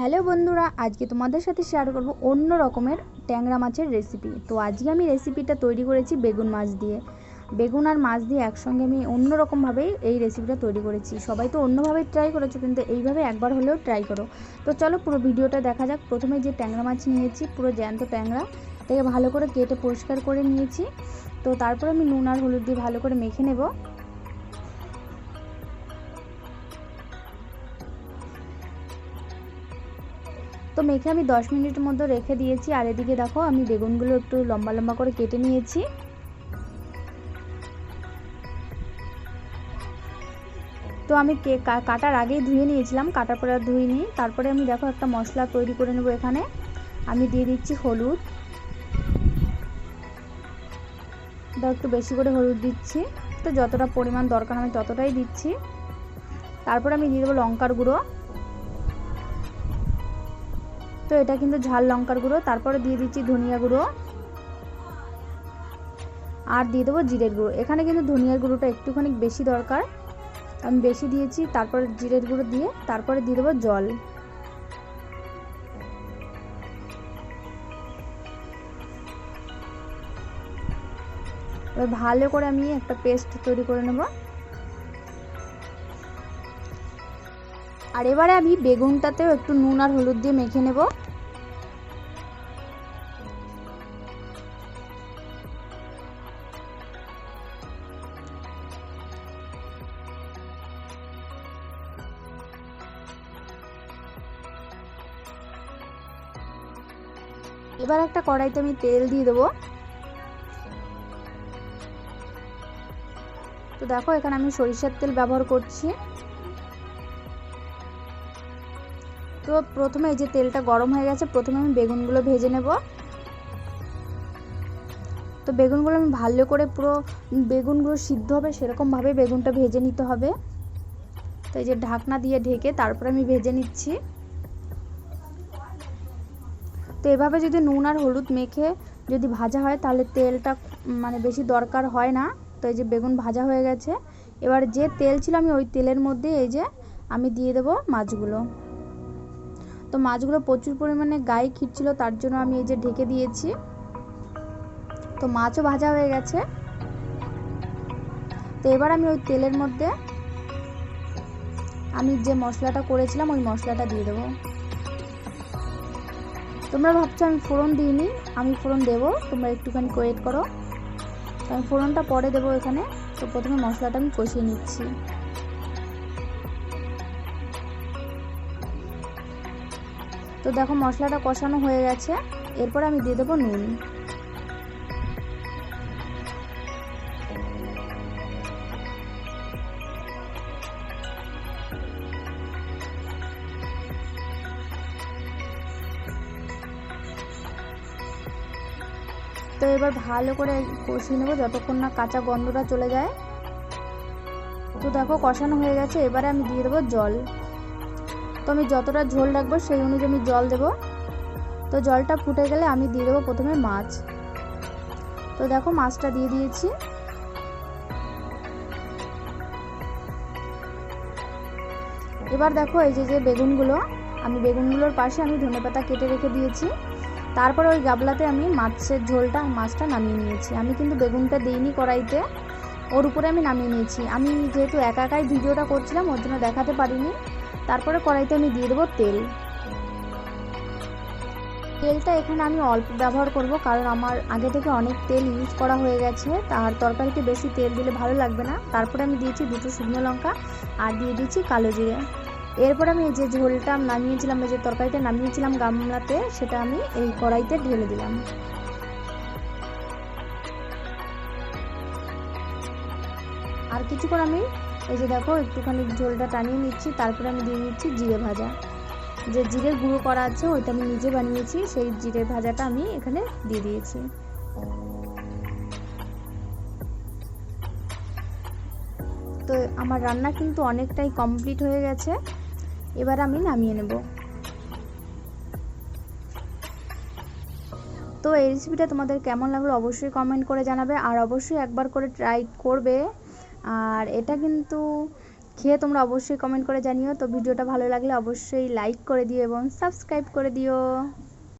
Hello বন্ধুরা, আজকে তোমাদের সাথে শেয়ার করব অন্য রকমের ট্যাংরা মাছের রেসিপি তো আজকে আমি রেসিপিটা তৈরি করেছি বেগুন মাছ দিয়ে। বেগুন আর মাছ দিয়ে একসঙ্গে আমি অন্য রকমভাবেই এই রেসিপিটা তৈরি করেছি। সবাই তো অন্যভাবে ট্রাই করেছ, কিন্তু এইভাবে একবার হলেও ট্রাই করো। তো চলো পুরো ভিডিওটা দেখা যাক। প্রথমে যে ট্যাংরা মাছ নিয়েছি, পুরো জ্যান্ত ট্যাংরা থেকে ভালো করে কেটে পরিষ্কার করে নিয়েছি। তো তারপর আমি নুন আর হলুদ দিয়ে ভালো করে মেখে নেব। তো মেখে আমি দশ মিনিটের মধ্যে রেখে দিয়েছি, আর এদিকে দেখো আমি বেগুনগুলো একটু লম্বা লম্বা করে কেটে নিয়েছি। তো আমি কাটার আগেই ধুয়ে নিয়েছিলাম, কাটার পরে আর ধুইনি। তারপরে আমি দেখো একটা মশলা তৈরি করে নেব এখানে। আমি দিয়ে দিচ্ছি হলুদ। দাও একটু বেশি করে হলুদ দিচ্ছি। তো যতটা পরিমাণ দরকার আমি ততটাই দিচ্ছি। তারপর আমি দিয়ে দেবো লঙ্কার গুঁড়ো। তো এটা কিন্তু ঝাল লঙ্কার গুঁড়ো, তারপরে দিয়ে দিচ্ছি ধনিয়া গুঁড়ো। আর দিয়ে দেবো জিরের গুঁড়ো। এখানে কিন্তু ধনিয়ার গুঁড়োটা একটুখানি বেশি দরকার। আমি বেশি দিয়েছি, তারপরে জিরের গুঁড়ো দিয়ে, তারপরে দিয়ে দেবো জল। ভালো করে আমি একটা পেস্ট তৈরি করে নেব। আর এবারে আমি বেগুনটাতেও একটু নুন আর হলুদ দিয়ে মেখে নেব। এবার একটা কড়াইতে আমি তেল দিয়ে দেবো। তো দেখো, এখানে আমি সরিষার তেল ব্যবহার করছি। তো প্রথমে এই যে তেলটা গরম হয়ে গেছে, প্রথমে আমি বেগুনগুলো ভেজে নেব। তো বেগুনগুলো আমি ভালো করে পুরো বেগুনগুলো সিদ্ধ হবে, সেরকমভাবে বেগুনটা ভেজে নিতে হবে। তো এই যে ঢাকনা দিয়ে ঢেকে তারপরে আমি ভেজে নিচ্ছি। তো এভাবে যদি নুন আর হলুদ মেখে যদি ভাজা হয়, তাহলে তেলটা মানে বেশি দরকার হয় না। তো এই যে বেগুন ভাজা হয়ে গেছে। এবার যে তেল ছিল আমি ওই তেলের মধ্যে এই যে আমি দিয়ে দেবো মাছগুলো। তো মাছগুলো প্রচুর পরিমাণে গায়ে খিটছিল, তার জন্য আমি এই যে ঢেকে দিয়েছি। তো মাছও ভাজা হয়ে গেছে। তো এবার আমি ওই তেলের মধ্যে আমি যে মশলাটা করেছিলাম, ওই মশলাটা দিয়ে দেবো। তোমরা ভাবছ আমি ফোড়ন দিইনি, আমি ফোড়ন দেবো, তোমরা একটুখানি ওয়েট করো। আমি ফোড়নটা পরে দেবো এখানে। তো প্রথমে মশলাটা আমি কষিয়ে নিচ্ছি। তো দেখো মশলাটা কষানো হয়ে গেছে। এরপর আমি দিয়ে দেবো নুন। তো এবার ভালো করে কষিয়ে নেব যতক্ষণ না কাঁচা গন্ধটা চলে যায়। তো দেখো কষানো হয়ে গেছে, এবারে আমি দিয়ে দেবো জল। তো আমি যতটা ঝোল রাখব সেই অনুযায়ী আমি জল দেবো। তো জলটা ফুটে গেলে আমি দিয়ে দেবো প্রথমে মাছ। তো দেখো মাছটা দিয়ে দিয়েছি। এবার দেখো এই যে যে বেগুনগুলো, আমি বেগুনগুলোর পাশে আমি ধনেপাতা কেটে রেখে দিয়েছি। তারপরে ওই গাবলাতে আমি মাছের ঝোলটা, মাছটা নামিয়ে নিয়েছি। আমি কিন্তু বেগুনটা দিইনি কড়াইতে, ওর উপরে আমি নামিয়ে নিয়েছি। আমি যেহেতু একা একাই ভিডিওটা করছিলাম, ওর জন্য দেখাতে পারিনি। তারপরে কড়াইতে আমি দিয়ে দেবো তেল। তেলটা এখানে আমি অল্প ব্যবহার করব, কারণ আমার আগে থেকে অনেক তেল ইউজ করা হয়ে গেছে। তার তরকারিতে বেশি তেল দিলে ভালো লাগবে না। তারপরে আমি দিয়েছি দুটো শুকনো লঙ্কা আর দিয়ে দিয়েছি কালো জিরে। এরপর আমি যে ঝোলটা নামিয়েছিলাম যে তরকারিটা নামিয়েছিলাম গামলাতে, সেটা আমি এই কড়াইতে ঢেলে দিলাম। আর কিছুক্ষণ আমি এই যে দেখো, একটুখানি ঝোলটা টানিয়ে নিচ্ছি, তারপরে আমি দিয়ে নিচ্ছি জিরে ভাজা। যে জিরের গুঁড়ো করা আছে, ওইটা আমি নিজে বানিয়েছি, সেই জিরে ভাজাটা আমি এখানে দিয়ে দিয়েছি। তো আমার রান্না কিন্তু অনেকটাই কমপ্লিট হয়ে গেছে। এবার আমি নামিয়ে নেব। তো এই রেসিপিটা তোমাদের কেমন লাগল অবশ্যই কমেন্ট করে জানাবে, আর অবশ্যই একবার করে ট্রাই করবে। আর এটা কিন্তু খেয়ে তোমরা অবশ্যই কমেন্ট করে জানিও। তো ভিডিওটা ভালো লাগলে অবশ্যই লাইক করে দিও এবং সাবস্ক্রাইব করে দিও।